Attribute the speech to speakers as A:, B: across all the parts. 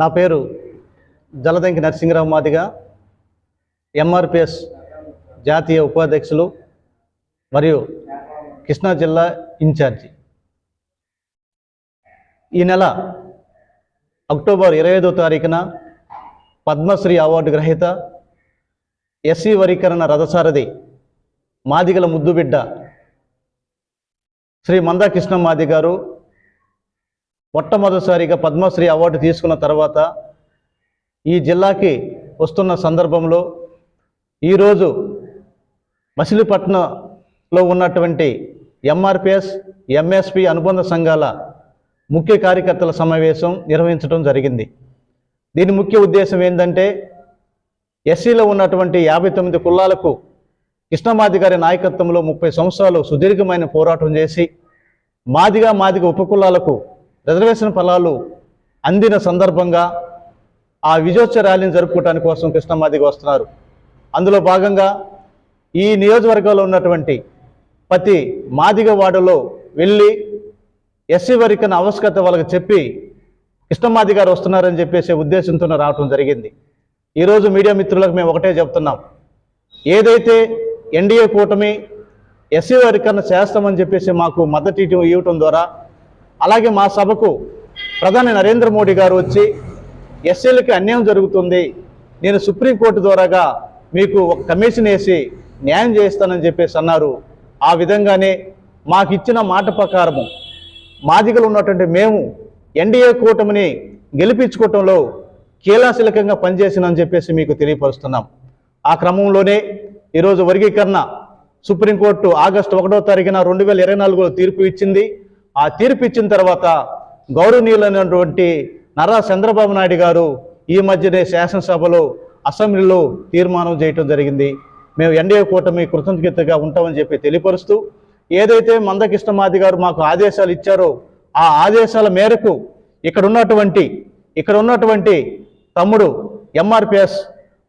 A: నా పేరు జలదంకి నరసింహరావు మాదిగ ఎంఆర్పిఎస్ జాతీయ ఉపాధ్యక్షులు మరియు కృష్ణా జిల్లా ఇన్ఛార్జి. ఈ నెల అక్టోబర్ ఇరవై ఐదో తారీఖున పద్మశ్రీ అవార్డు గ్రహీత ఎస్సీ వరీకరణ రథసారథి మాదిగల ముద్దుబిడ్డ శ్రీ మందాకృష్ణ మాది గారు. మొట్టమొదటిసారిగా పద్మశ్రీ అవార్డు తీసుకున్న తర్వాత ఈ జిల్లాకి వస్తున్న సందర్భంలో ఈరోజు మసిలిపట్నంలో ఉన్నటువంటి ఎంఆర్పిఎస్ ఎంఎస్పి అనుబంధ సంఘాల ముఖ్య కార్యకర్తల సమావేశం నిర్వహించడం జరిగింది. దీని ముఖ్య ఉద్దేశం ఏంటంటే ఎస్సీలో ఉన్నటువంటి యాభై తొమ్మిది కులాలకు కృష్ణమాది గారి నాయకత్వంలో ముప్పై సంవత్సరాలు సుదీర్ఘమైన పోరాటం చేసి మాదిగా మాదిగ ఉపకులాలకు రిజర్వేషన్ ఫలాలు అందిన సందర్భంగా ఆ విజయోత్సవ ర్యాలీని జరుపుకోవడానికి కోసం కృష్ణమాదిగా వస్తున్నారు. అందులో భాగంగా ఈ నియోజకవర్గంలో ఉన్నటువంటి ప్రతి మాదిగ వాడలో వెళ్ళి ఎస్సీ వరికన ఆవశ్యకత వాళ్ళకి చెప్పి కృష్ణమాది గారు వస్తున్నారని చెప్పేసి ఉద్దేశంతో రావటం జరిగింది. ఈరోజు మీడియా మిత్రులకు మేము ఒకటే చెప్తున్నాం. ఏదైతే ఎన్డీఏ కూటమి ఎస్సీ వర్గీకరణ చేస్తామని చెప్పేసి మాకు మద్దతు ఇవ్వటం ద్వారా అలాగే మా సభకు ప్రధాని నరేంద్ర మోడీ గారు వచ్చి ఎస్సీలకి అన్యాయం జరుగుతుంది నేను సుప్రీంకోర్టు ద్వారాగా మీకు ఒక కమిషన్ వేసి న్యాయం చేస్తానని చెప్పేసి అన్నారు. ఆ విధంగానే మాకు ఇచ్చిన మాట ప్రకారము మాదిగలు ఉన్నటువంటి మేము ఎన్డీఏ కూటమిని గెలిపించుకోవటంలో కీలాశిలకంగా పనిచేసినని చెప్పేసి మీకు తెలియపరుస్తున్నాం. ఆ క్రమంలోనే ఈరోజు వర్గీకరణ సుప్రీంకోర్టు ఆగస్టు ఒకటో తారీఖున రెండు వేల ఇరవై నాలుగులో తీర్పు ఇచ్చింది. ఆ తీర్పు ఇచ్చిన తర్వాత గౌరవనీయులైనటువంటి నరా చంద్రబాబు నాయుడు గారు ఈ మధ్యనే శాసనసభలో అసెంబ్లీలో తీర్మానం చేయటం జరిగింది. మేము ఎన్డీఏ కూటమి కృతజ్ఞతగా ఉంటామని చెప్పి తెలియపరుస్తూ ఏదైతే మందకృష్ణమాది గారు మాకు ఆదేశాలు ఇచ్చారో ఆ ఆదేశాల మేరకు ఇక్కడ ఉన్నటువంటి ఇక్కడ ఉన్నటువంటి తమ్ముడు ఎంఆర్పిఎస్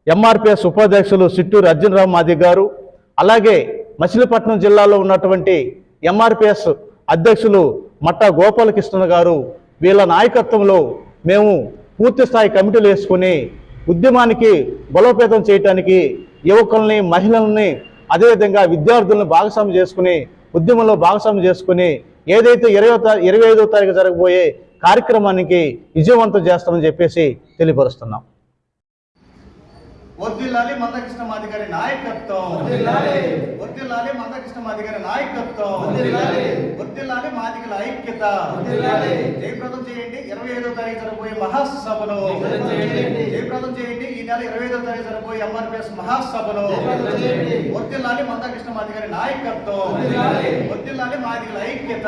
A: ఎంఆర్పిఎస్ ఉపాధ్యక్షులు చిట్టూరు అర్జునరావు మాది గారు. అలాగే మచిలీపట్నం జిల్లాలో ఉన్నటువంటి ఎంఆర్పిఎస్ అధ్యక్షులు మట్టా గోపాలకృష్ణ గారు వీళ్ళ నాయకత్వంలో మేము పూర్తి స్థాయి కమిటీలు వేసుకుని ఉద్యమానికి బలోపేతం చేయటానికి యువకుల్ని మహిళల్ని అదేవిధంగా విద్యార్థులను భాగస్వామ్యం చేసుకుని ఉద్యమంలో భాగస్వామ్యం చేసుకుని ఏదైతే ఇరవై ఇరవై ఐదో తారీఖు జరగబోయే కార్యక్రమానికి విజయవంతం చేస్తామని చెప్పేసి తెలియపరుస్తున్నాం.
B: వర్దిల్లాలి మందకృష్ణ మాది గారి నాయకత్వం. వర్దిల్లాలి. మందకృష్ణ మాది గారి నాయకత్వం. వర్దిల్లాలి. మాదిగల ఐక్యత. జయప్రదం చేయండి ఇరవై ఐదో తారీఖు జరగబోయే మహాసభను జయప్రదం చేయండి. ఈ నెల ఇరవై ఐదో తారీఖు జరగబోయే ఎంఆర్పిఎస్ మహాసభను వర్దిల్లాలి మందకృష్ణ మాది గారి నాయకత్వం. వర్దిల్లాలి. మాదిగల ఐక్యత.